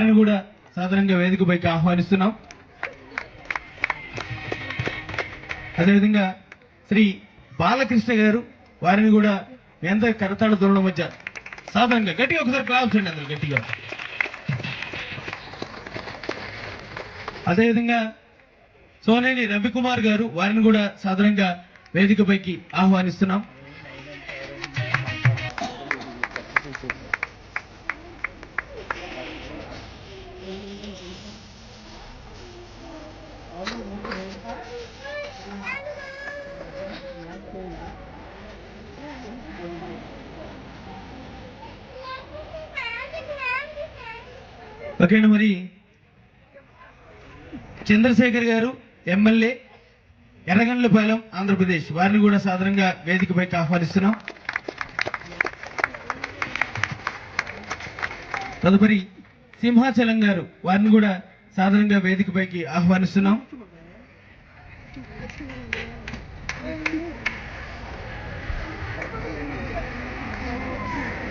వారిని కూడా సాధారణంగా వేదికపైకి ఆహ్వానిస్తున్నాం. అదేవిధంగా శ్రీ బాలకృష్ణ గారు వారిని కూడా మీ అందరి కరతాళ దూరడం మధ్య సాధారణంగా గట్టిగా ఒకసారి క్లాప్స్ అండి అందరు గట్టిగా. అదేవిధంగా సోనేని రవికుమార్ గారు వారిని కూడా సాధారణంగా వేదికపైకి ఆహ్వానిస్తున్నాం. ఓకేనా మరి? చంద్రశేఖర్ గారు ఎమ్మెల్యే ఎర్రగండ్లపాలెం ఆంధ్రప్రదేశ్. వారిని కూడా సాధారణంగా వేదికపైకి ఆహ్వానిస్తున్నాం. తదుపరి సింహాచలం గారు వారిని కూడా సాధారణంగా వేదికపైకి ఆహ్వానిస్తున్నాం.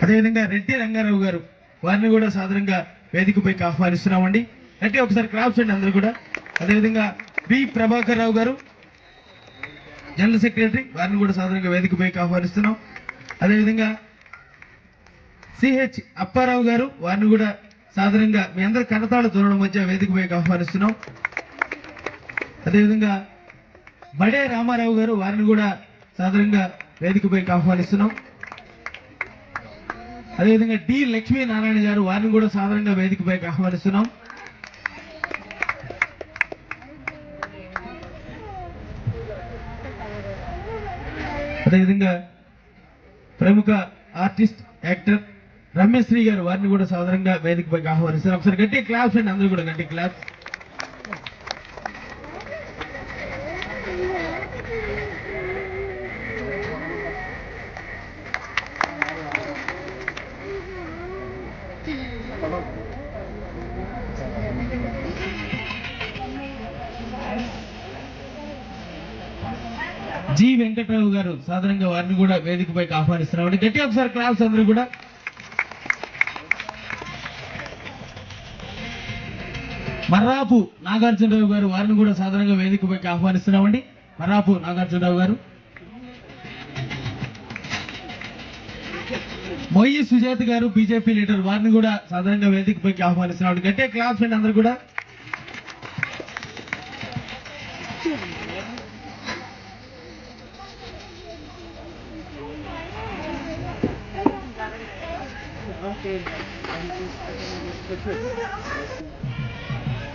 అదేవిధంగా రెడ్డి రంగారావు గారు వారిని కూడా సాధారణంగా వేదికపైకి ఆహ్వానిస్తున్నామండి. అంటే ఒకసారి క్రాప్స్ అండి అందరూ కూడా. అదేవిధంగా బి ప్రభాకర్ రావు గారు జనరల్ సెక్రటరీ వారిని కూడా సాధారణంగా వేదికపైకి ఆహ్వానిస్తున్నాం. అదేవిధంగా సిహెచ్ అప్పారావు గారు వారిని కూడా సాధారణంగా మీ అందరి కరతాళ దూరం మధ్య వేదికపైకి ఆహ్వానిస్తున్నాం. అదేవిధంగా బడే రామారావు గారు వారిని కూడా సాధారణంగా వేదికపైకి ఆహ్వానిస్తున్నాం. అదేవిధంగా డి లక్ష్మీనారాయణ గారు వారిని కూడా సాధారణంగా వేదికపైకి ఆహ్వానిస్తున్నాం. అదేవిధంగా ప్రముఖ ఆర్టిస్ట్ యాక్టర్ రమ్యశ్రీ గారు వారిని కూడా సాధారణంగా వేదికపైకి ఆహ్వానిస్తారు ఒకసారి గట్టి క్లాప్స్ అండి అందరూ కూడా గట్టి క్లాప్స్. జి వెంకటరావు గారు సాధారణంగా వారిని కూడా వేదికపైకి ఆహ్వానిస్తున్నామండి. గట్టి ఒకసారి క్లాస్ అందరూ కూడా. మర్రాపు నాగార్జునరావు గారు వారిని కూడా సాధారణంగా వేదికపైకి ఆహ్వానిస్తున్నామండి. మర్రాపు నాగార్జునరావు గారు. మొయ్యి సుజాత గారు బీజేపీ లీడర్ వారిని కూడా సాధారణంగా వేదికపైకి ఆహ్వానిస్తున్నామండి. గట్టే క్లాస్ అండి అందరూ కూడా.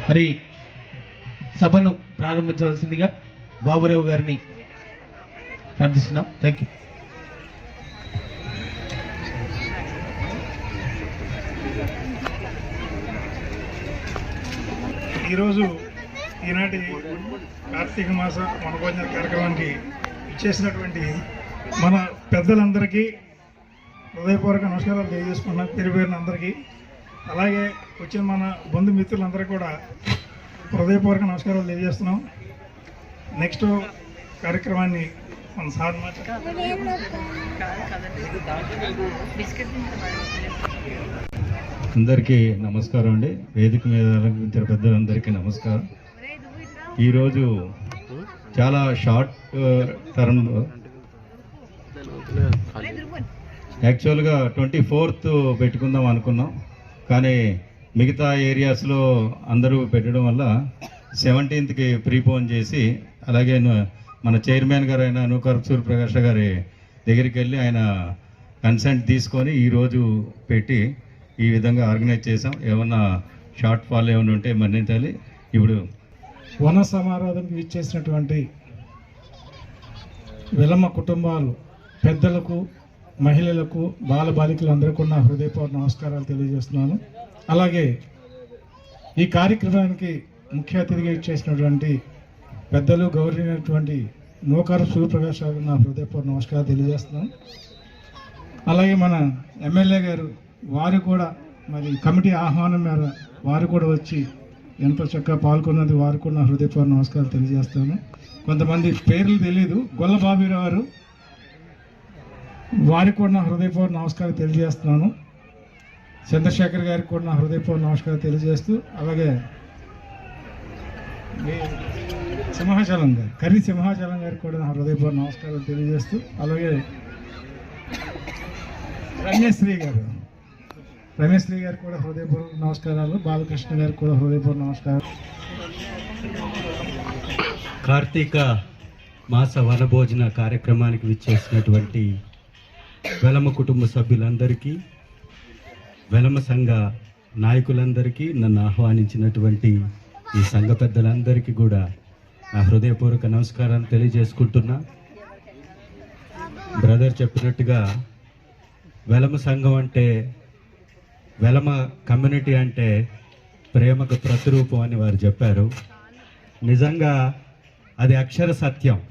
మరి సభను ప్రారంభించవలసిందిగా బాబురావు గారిని ప్రార్థిస్తున్నాం. థ్యాంక్ యూ ఈరోజు ఈనాటి కార్తీక మాస వనభోజన కార్యక్రమానికి ఇచ్చేసినటువంటి మన పెద్దలందరికీ హృదయపూర్వక నమస్కారాలు తెలియజేసుకున్నాం పేరు పేరున అందరికీ. అలాగే వచ్చిన మన బంధుమిత్రులందరికీ కూడా హృదయపూర్వక నమస్కారాలు తెలియజేస్తున్నాం. నెక్స్ట్ కార్యక్రమాన్ని మన సార్ అందరికీ నమస్కారం అండి. వేదిక మీద అలంకరించిన పెద్దలందరికీ నమస్కారం. ఈరోజు చాలా షార్ట్ టర్మ్ యాక్చువల్గా ట్వంటీ ఫోర్త్ పెట్టుకుందాం అనుకున్నాం. కానీ మిగతా ఏరియాస్లో అందరూ పెట్టడం వల్ల సెవెంటీన్త్కి ప్రీపోన్ చేసి అలాగే మన చైర్మన్ గారు అయిన నూకర్ సూర్యప్రకాష్ గారి దగ్గరికి వెళ్ళి ఆయన కన్సెంట్ తీసుకొని ఈరోజు పెట్టి ఈ విధంగా ఆర్గనైజ్ చేసాం ఏమన్నా షార్ట్ ఫాల్ ఏమైనా ఉంటే మన్నించాలి ఇప్పుడు వన సమారాధనకు ఇచ్చేసినటువంటి విలమ కుటుంబాలు పెద్దలకు మహిళలకు బాల బాలికలందరికీ నా హృదయపూర్వ నమస్కారాలు తెలియజేస్తున్నాను. అలాగే ఈ కార్యక్రమానికి ముఖ్య అతిథిగా ఇచ్చేసినటువంటి పెద్దలు గౌరవైనటువంటి నూకారు సూర్యప్రకాష్ గారు నా హృదయపూర్వ నమస్కారాలు తెలియజేస్తున్నాను. అలాగే మన ఎమ్మెల్యే గారు వారు కూడా మరి కమిటీ ఆహ్వానం మేర వారు కూడా వచ్చి ఎంతో చక్కగా పాల్గొన్నది వారు కూడా నా హృదయపూర్వ నమస్కారాలు తెలియజేస్తాను కొంతమంది పేర్లు తెలియదు గొల్లబాబీరావు గారు వారికి కూడా నా హృదయపూర్వక నమస్కారం తెలియజేస్తున్నాను. చంద్రశేఖర్ గారికి కూడా నా హృదయపూర్వక నమస్కారం తెలియజేస్తూ అలాగే సింహాచలం గారు కర్రీ సింహాచలం గారికి కూడా నా హృదయపూర్వక నమస్కారం తెలియజేస్తూ అలాగే రమ్యశ్రీ గారు రమేశ్రీ గారికి కూడా హృదయపూర్వక నమస్కారాలు బాలకృష్ణ గారికి కూడా హృదయపూర్వక నమస్కారం కార్తీక మాస వనభోజన కార్యక్రమానికి విచ్చేసినటువంటి వెలమ కుటుంబ సభ్యులందరికీ వెలమ సంఘ నాయకులందరికీ నన్ను ఆహ్వానించినటువంటి ఈ సంఘ పెద్దలందరికీ కూడా నా హృదయపూర్వక నమస్కారాలు తెలియజేసుకుంటున్నా. బ్రదర్ చెప్పినట్టుగా వెలమ సంఘం అంటే వెలమ కమ్యూనిటీ అంటే ప్రేమకు ప్రతిరూపం అని వారు చెప్పారు. నిజంగా అది అక్షర సత్యం.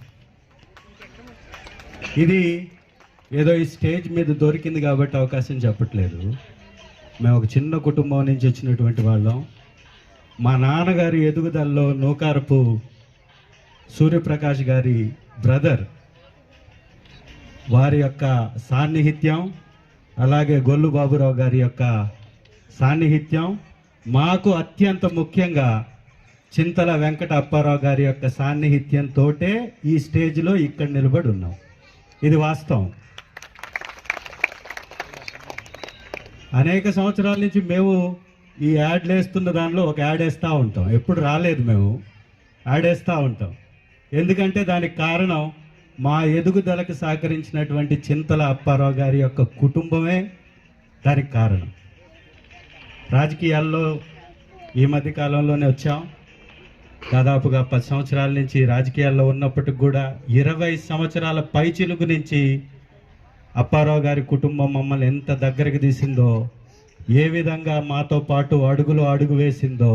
ఇది ఏదో ఈ స్టేజ్ మీద దొరికింది కాబట్టి అవకాశం చెప్పట్లేదు. మేము ఒక చిన్న కుటుంబం నుంచి వచ్చినటువంటి వాళ్ళం. మా నాన్నగారి ఎదుగుదలలో నూకారపు సూర్యప్రకాష్ గారి బ్రదర్ వారి యొక్క సాన్నిహిత్యం అలాగే గొల్లు బాబురావు గారి యొక్క సాన్నిహిత్యం. మాకు అత్యంత ముఖ్యంగా చింతల వెంకట అప్పారావు గారి యొక్క సాన్నిహిత్యంతో ఈ స్టేజ్లో ఇక్కడ నిలబడి ఉన్నాం. ఇది వాస్తవం. అనేక సంవత్సరాల నుంచి మేము ఈ యాడ్లు వేస్తున్న దానిలో ఒక యాడ్ వేస్తూ ఉంటాం. ఎప్పుడు రాలేదు మేము. యాడ్ వేస్తూ ఉంటాం. ఎందుకంటే దానికి కారణం మా ఎదుగుదలకు సహకరించినటువంటి చింతల అప్పారావు గారి యొక్క కుటుంబమే దానికి కారణం. రాజకీయాల్లో ఈ మధ్య కాలంలోనే వచ్చాం. దాదాపుగా పది సంవత్సరాల నుంచి రాజకీయాల్లో ఉన్నప్పటికి కూడా ఇరవై సంవత్సరాల పైచిలుకు నుంచి అప్పారావు గారి కుటుంబం మమ్మల్ని ఎంత దగ్గరికి తీసిందో ఏ విధంగా మాతో పాటు అడుగులు అడుగు వేసిందో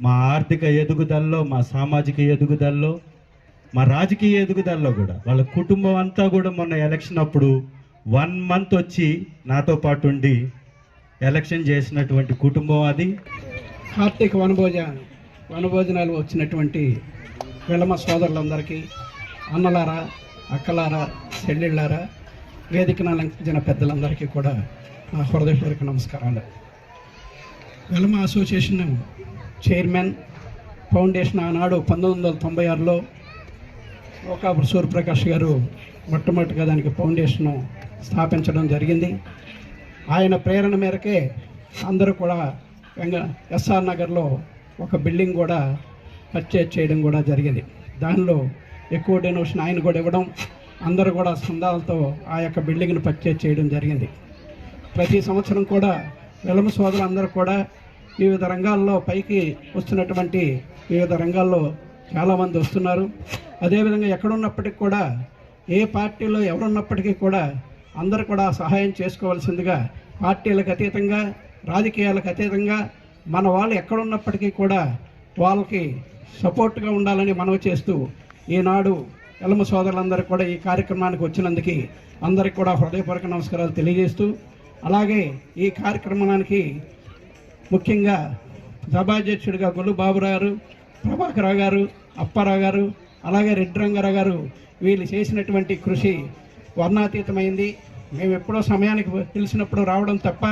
మా ఆర్థిక ఎదుగుదలలో మా సామాజిక ఎదుగుదలలో మా రాజకీయ ఎదుగుదలలో కూడా. వాళ్ళ కుటుంబం అంతా కూడా మొన్న ఎలక్షన్ అప్పుడు వన్ మంత్ వచ్చి నాతో పాటు ఉండి ఎలక్షన్ చేసినటువంటి కుటుంబం అది. కార్తీక వనభోజ వనభోజనాలు వచ్చినటువంటి విలమ సోదరులందరికీ అన్నలారా అక్కలారా చెల్లెళ్ళారా వేదికను అలంకరించిన పెద్దలందరికీ కూడా నా హృదయపూర్వక నమస్కారాలు. వెలమ అసోసియేషన్ చైర్మన్ ఫౌండేషన్ ఆనాడు పంతొమ్మిది వందల తొంభై ఆరులో ఒకప్పుడు సూర్యప్రకాష్ గారు మొట్టమొదటిగా దానికి ఫౌండేషన్ స్థాపించడం జరిగింది. ఆయన ప్రేరణ మేరకే అందరూ కూడా వెంగ ఎస్ఆర్ నగర్లో ఒక బిల్డింగ్ కూడా పర్చేజ్ చేయడం కూడా జరిగింది. దానిలో ఎక్కువ డొనేషన్ ఆయన కూడా ఇవ్వడం అందరూ కూడా సందాలతో ఆ యొక్క బిల్డింగ్ను పర్చేజ్ చేయడం జరిగింది. ప్రతి సంవత్సరం కూడా వెలమ సోదరులందరూ కూడా వివిధ రంగాల్లో పైకి వస్తున్నటువంటి వివిధ రంగాల్లో చాలామంది వస్తున్నారు. అదేవిధంగా ఎక్కడున్నప్పటికీ కూడా ఏ పార్టీలో ఎవరున్నప్పటికీ కూడా అందరూ కూడా సహాయం చేసుకోవాల్సిందిగా పార్టీలకు అతీతంగా రాజకీయాలకు అతీతంగా మన వాళ్ళు ఎక్కడున్నప్పటికీ కూడా వాళ్ళకి సపోర్ట్గా ఉండాలని మనవి చేస్తూ ఈనాడు ఎలము సోదరులందరూ కూడా ఈ కార్యక్రమానికి వచ్చినందుకు అందరికి కూడా హృదయపూర్వక నమస్కారాలు తెలియజేస్తూ అలాగే ఈ కార్యక్రమానికి ముఖ్యంగా సభాధ్యక్షుడిగా గొల్లు బాబురావు గారు గారు అప్పారావు గారు అలాగే రెడ్డి రంగారావు గారు వీళ్ళు చేసినటువంటి కృషి వర్ణాతీతమైంది. మేము ఎప్పుడో సమయానికి తెలిసినప్పుడు రావడం తప్ప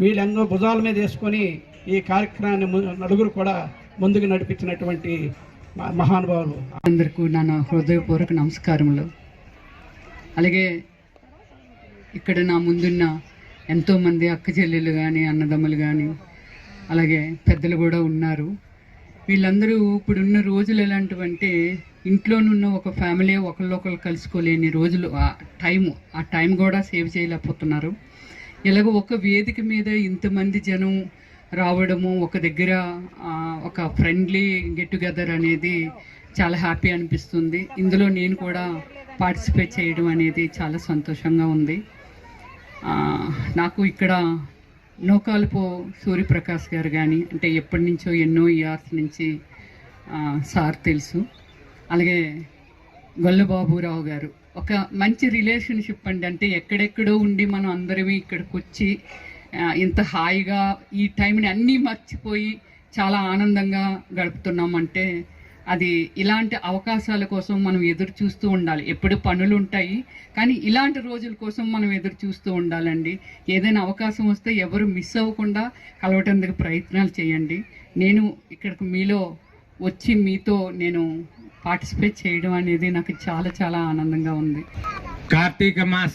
వీళ్ళెన్నో భుజాల మీద వేసుకొని ఈ కార్యక్రమాన్ని నలుగురు కూడా ముందుకు నడిపించినటువంటి మహానుభావులు. అందరికీ నా హృదయపూర్వక నమస్కారములు. అలాగే ఇక్కడ నా ముందున్న ఎంతోమంది అక్క చెల్లెలు కానీ అన్నదమ్ములు కానీ అలాగే పెద్దలు కూడా ఉన్నారు. వీళ్ళందరూ ఇప్పుడున్న రోజులు ఎలాంటివంటే ఇంట్లోనున్న ఒక ఫ్యామిలీ ఒకళ్ళొకళ్ళు కలుసుకోలేని రోజులు ఆ టైము ఆ టైం కూడా సేవ్ చేయలేకపోతున్నారు. ఇలాగ ఒక వేదిక మీద ఇంతమంది జనం రావడము ఒక దగ్గర ఒక ఫ్రెండ్లీ గెట్ టుగెదర్ అనేది చాలా హ్యాపీ అనిపిస్తుంది. ఇందులో నేను కూడా పార్టిసిపేట్ చేయడం అనేది చాలా సంతోషంగా ఉంది. నాకు ఇక్కడ నోకాలపో సూర్యప్రకాష్ గారు కానీ అంటే ఎప్పటి నుంచో ఎన్నో ఇయర్స్ నుంచి సార్ తెలుసు. అలాగే గొల్లబాబురావు గారు. ఒక మంచి రిలేషన్షిప్ అండి. అంటే ఎక్కడెక్కడో ఉండి మనం అందరమీ ఇక్కడికి వచ్చి ఇంత హాయిగా ఈ టైంని అన్నీ మర్చిపోయి చాలా ఆనందంగా గడుపుతున్నామంటే అది ఇలాంటి అవకాశాల కోసం మనం ఎదురు చూస్తూ ఉండాలి. ఎప్పుడు పనులు ఉంటాయి కానీ ఇలాంటి రోజుల కోసం మనం ఎదురు చూస్తూ ఉండాలండి. ఏదైనా అవకాశం వస్తే ఎవరు మిస్ అవ్వకుండా కలవటందుకు ప్రయత్నాలు చేయండి. నేను ఇక్కడికి మీలో వచ్చి మీతో నేను పార్టిసిపేట్ చేయడం అనేది నాకు చాలా చాలా ఆనందంగా ఉంది. కార్తీక మాస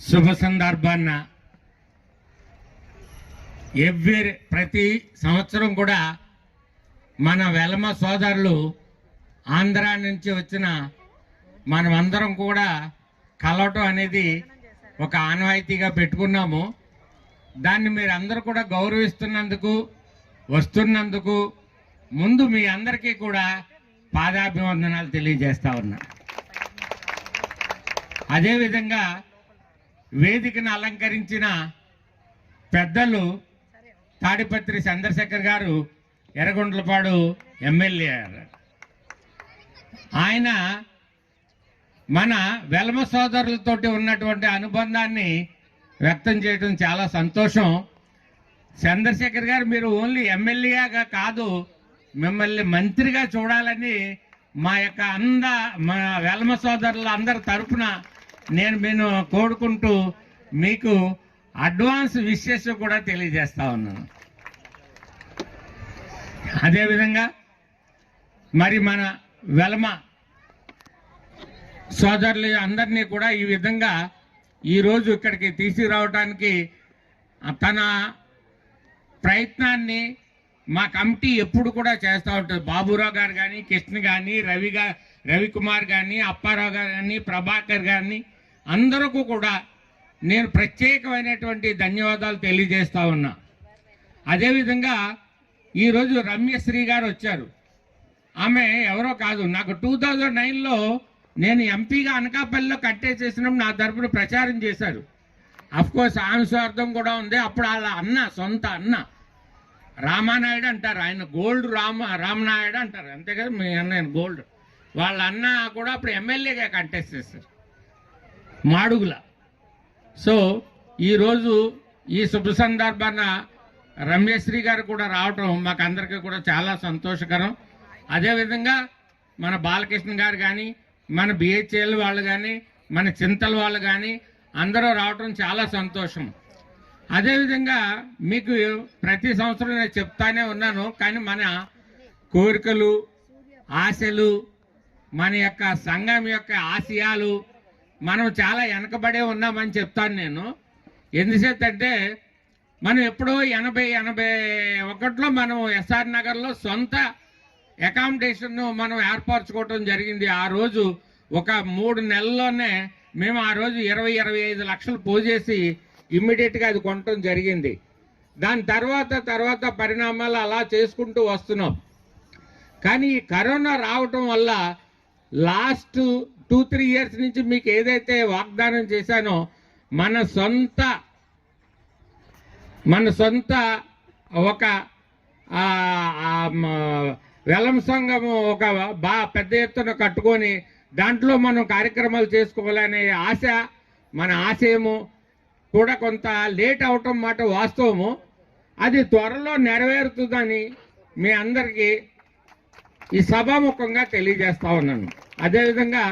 శుభ సందర్భాన్న ఎవ్రీ ప్రతి సంవత్సరం కూడా మన వెలమ సోదరులు ఆంధ్ర నుంచి వచ్చిన మనమందరం కూడా కలవటం అనేది ఒక ఆనవాయితీగా పెట్టుకున్నాము. దాన్ని మీరు అందరూ కూడా గౌరవిస్తున్నందుకు వస్తున్నందుకు ముందు మీ అందరికీ కూడా పాదాభివందనాలు తెలియజేస్తా ఉన్నా. అదేవిధంగా వేదికను అలంకరించిన పెద్దలు తాడిపత్రి చంద్రశేఖర్ గారు ఎర్రగొండలపాడు ఎమ్మెల్యే ఆయన మన వెలమ సోదరులతోటి ఉన్నటువంటి అనుబంధాన్ని వ్యక్తం చేయడం చాలా సంతోషం. చంద్రశేఖర్ గారు మీరు ఓన్లీ ఎమ్మెల్యేగా కాదు మిమ్మల్ని మంత్రిగా చూడాలని మా యొక్క అంద మా వెలమ సోదరుల అందరి తరపున నేను నేను కోరుకుంటూ మీకు అడ్వాన్స్ విషెస్ కూడా తెలియజేస్తా ఉన్నాను. అదేవిధంగా మరి మన వెలమ సోదరులు అందరినీ కూడా ఈ విధంగా ఈరోజు ఇక్కడికి తీసుకురావడానికి తన ప్రయత్నాన్ని మా కమిటీ ఎప్పుడు కూడా చేస్తూ ఉంటుంది. బాబురావు గారు కానీ కృష్ణ కానీ రవి గా రవికుమార్ కానీ అప్పారావు గారు కానీ ప్రభాకర్ కానీ అందరికీ కూడా నేను ప్రత్యేకమైనటువంటి ధన్యవాదాలు తెలియజేస్తా ఉన్నా. అదేవిధంగా ఈరోజు రమ్యశ్రీ గారు వచ్చారు. ఆమె ఎవరో కాదు. నాకు టూ థౌజండ్ నైన్లో నేను ఎంపీగా అనకాపల్లిలో కట్టేసేసినప్పుడు నా తరపున ప్రచారం చేశారు. కోర్స్ ఆమె స్వార్థం కూడా ఉంది. అప్పుడు వాళ్ళ అన్న సొంత అన్న రామానాయుడు అంటారు. ఆయన గోల్డ్ రామ రామనాయుడు అంటారు. అంతే కదా మీ అన్న గోల్డ్. వాళ్ళ అన్న కూడా అప్పుడు ఎమ్మెల్యేగా కంటెస్ట్ చేశారు మాడుగుల. సో ఈరోజు ఈ శుభ సందర్భాన రమ్యశ్రీ గారు కూడా రావటం మాకు అందరికీ కూడా చాలా సంతోషకరం. అదేవిధంగా మన బాలకృష్ణ గారు కానీ మన బిహెచ్ఎల్ వాళ్ళు కానీ మన చింతల వాళ్ళు కానీ అందరూ రావటం చాలా సంతోషం. అదేవిధంగా మీకు ప్రతి సంవత్సరం నేను చెప్తానే ఉన్నాను కానీ మన కోరికలు ఆశలు మన యొక్క సంఘం యొక్క ఆశయాలు మనం చాలా వెనకబడే ఉన్నామని చెప్తాను నేను. ఎందుచేతంటే మనం ఎప్పుడో ఎనభై ఎనభై ఒకటిలో మనం ఎస్ఆర్ నగర్లో సొంత అకామిడేషన్ మనం ఏర్పరచుకోవటం జరిగింది. ఆ రోజు ఒక మూడు నెలల్లోనే మేము ఆ రోజు ఇరవై ఇరవై ఐదు లక్షలు పోజేసి ఇమ్మీడియట్గా అది కొనటం జరిగింది. దాని తర్వాత తర్వాత పరిణామాలు అలా చేసుకుంటూ వస్తున్నాం. కానీ ఈ కరోనా రావటం వల్ల లాస్ట్ టూ త్రీ ఇయర్స్ నుంచి మీకు ఏదైతే వాగ్దానం చేశానో మన సొంత మన సొంత ఒక వెలం సంఘము ఒక బా పెద్ద ఎత్తున కట్టుకొని దాంట్లో మనం కార్యక్రమాలు చేసుకోవాలనే ఆశ మన ఆశయము కూడా కొంత లేట్ అవటం మాట వాస్తవము. అది త్వరలో నెరవేరుతుందని మీ అందరికీ ఈ సభాముఖంగా తెలియజేస్తా ఉన్నాను. అదేవిధంగా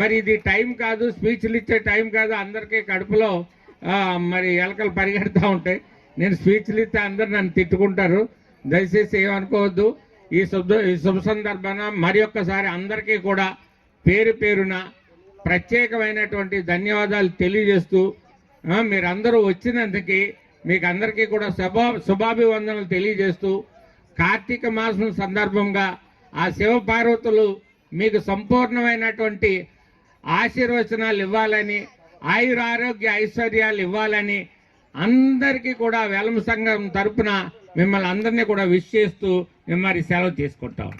మరి ఇది టైం కాదు స్పీచ్లు ఇచ్చే టైం కాదు అందరికీ కడుపులో మరి ఎలకలు పరిగెడతా ఉంటాయి. నేను స్పీచ్లు ఇస్తే అందరు నన్ను తిట్టుకుంటారు. దయచేసి ఏమనుకోవద్దు. ఈ శుభ ఈ శుభ సందర్భాన మరి ఒక్కసారి అందరికీ కూడా పేరు పేరున ప్రత్యేకమైనటువంటి ధన్యవాదాలు తెలియజేస్తూ మీరందరూ వచ్చినందుకు మీకు అందరికీ కూడా శుభా శుభాభివందనలు తెలియజేస్తూ కార్తీక మాసం సందర్భంగా ఆ శివపార్వతులు మీకు సంపూర్ణమైనటువంటి ఆశీర్వచనాలు ఇవ్వాలని ఆయుర ఆరోగ్య ఐశ్వర్యాలు ఇవ్వాలని అందరికీ కూడా వెలమ సంఘం తరపున మిమ్మల్ని అందరినీ కూడా విష్ చేస్తూ మిమ్మల్ని సెలవు తీసుకుంటాం.